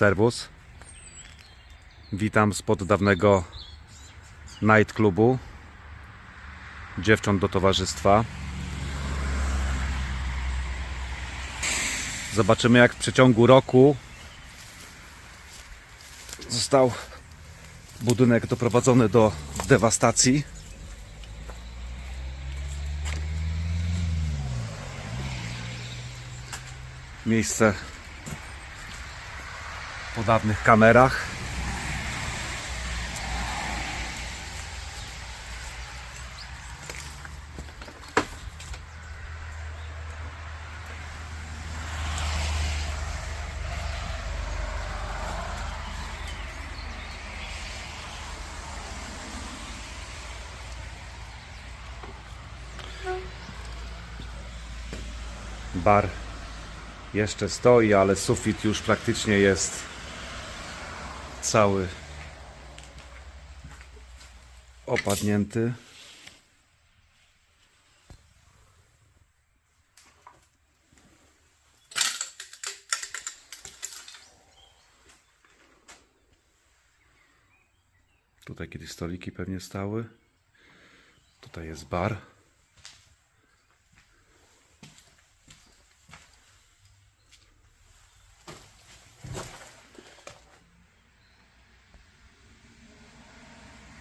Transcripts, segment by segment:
Serwus. Witam spod dawnego nightclubu. Dziewcząt do towarzystwa. Zobaczymy jak w przeciągu roku został budynek doprowadzony do dewastacji. Miejsce po dawnych kamerach. Bar jeszcze stoi, ale sufit już praktycznie jest cały opadnięty. Tutaj kiedyś stoliki pewnie stały. Tutaj jest bar.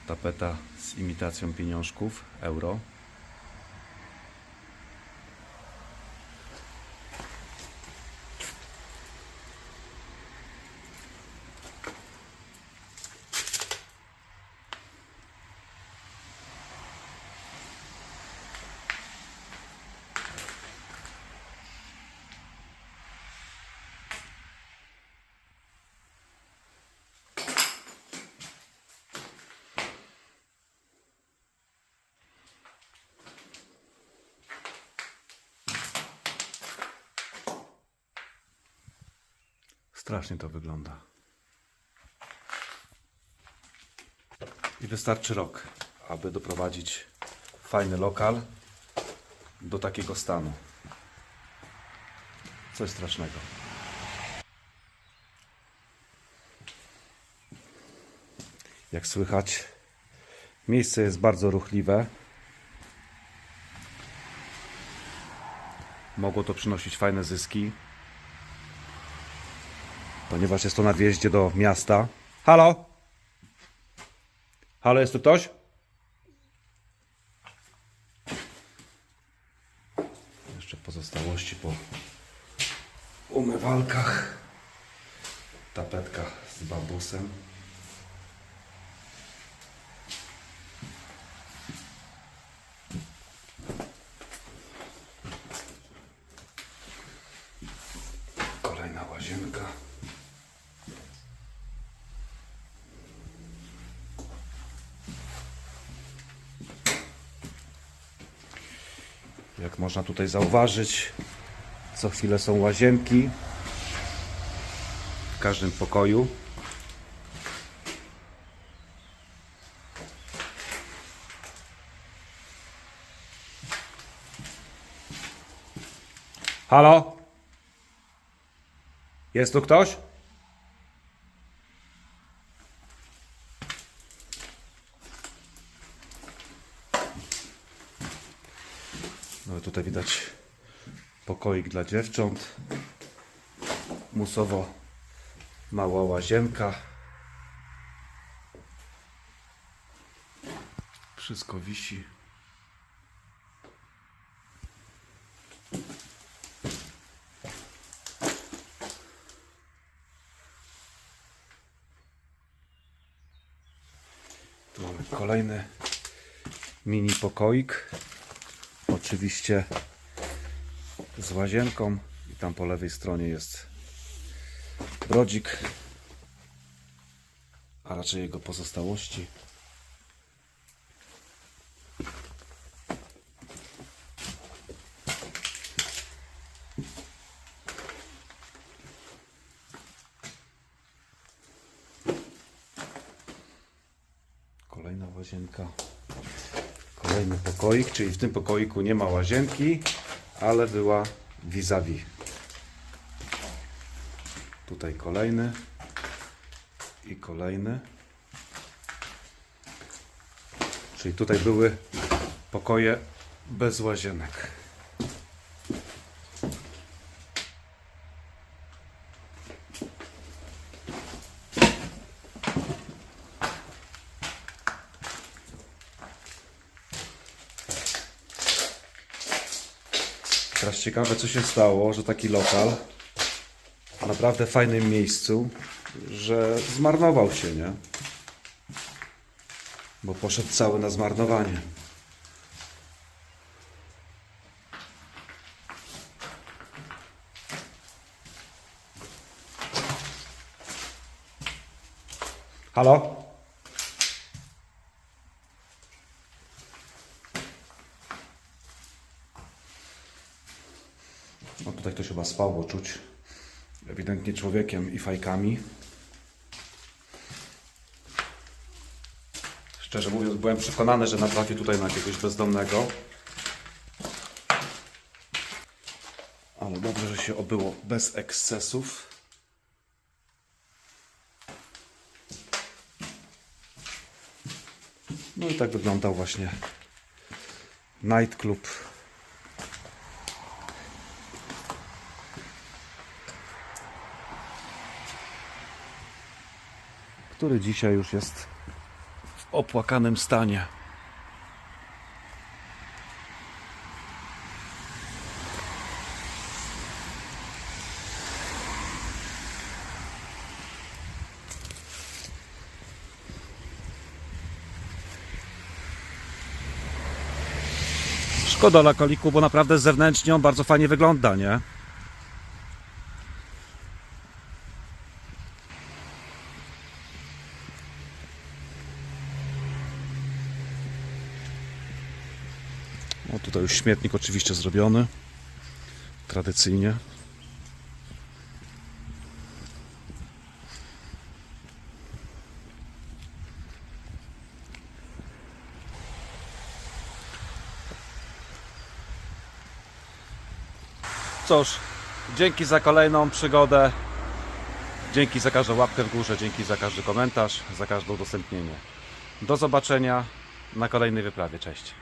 Tapeta z imitacją pieniążków, euro. Strasznie to wygląda. I wystarczy rok, aby doprowadzić fajny lokal do takiego stanu. Coś strasznego. Jak słychać, miejsce jest bardzo ruchliwe. Mogło to przynosić fajne zyski, ponieważ jest to na wjeździe do miasta. Halo? Halo, jest tu ktoś? Jeszcze pozostałości po umywalkach. Tapetka z bambusem. Kolejna łazienka. Można tutaj zauważyć, co chwilę są łazienki w każdym pokoju. Halo? Jest tu ktoś? No tutaj widać pokoik dla dziewcząt. Musowo mała łazienka. Wszystko wisi. Tu mamy kolejny mini pokoik. Oczywiście z łazienką i tam po lewej stronie jest brodzik, a raczej jego pozostałości. Kolejna łazienka. Kolejny pokoik, czyli w tym pokoiku nie ma łazienki, ale była vis-a-vis. Tutaj kolejny. I kolejny. Czyli tutaj były pokoje bez łazienek. Teraz ciekawe, co się stało, że taki lokal w naprawdę fajnym miejscu, że zmarnował się, nie? Bo poszedł cały na zmarnowanie. Halo? No tutaj ktoś chyba spał, bo czuć ewidentnie człowiekiem i fajkami. Szczerze mówiąc, byłem przekonany, że natrafię tutaj na jakiegoś bezdomnego. Ale dobrze, że się obyło bez ekscesów. No i tak wyglądał właśnie nightclub który dzisiaj już jest w opłakanym stanie. Szkoda lokaliku, bo naprawdę zewnętrznie on bardzo fajnie wygląda, nie? O, tutaj już śmietnik oczywiście zrobiony. Tradycyjnie. Cóż, dzięki za kolejną przygodę. Dzięki za każdą łapkę w górze, dzięki za każdy komentarz, za każde udostępnienie. Do zobaczenia na kolejnej wyprawie. Cześć.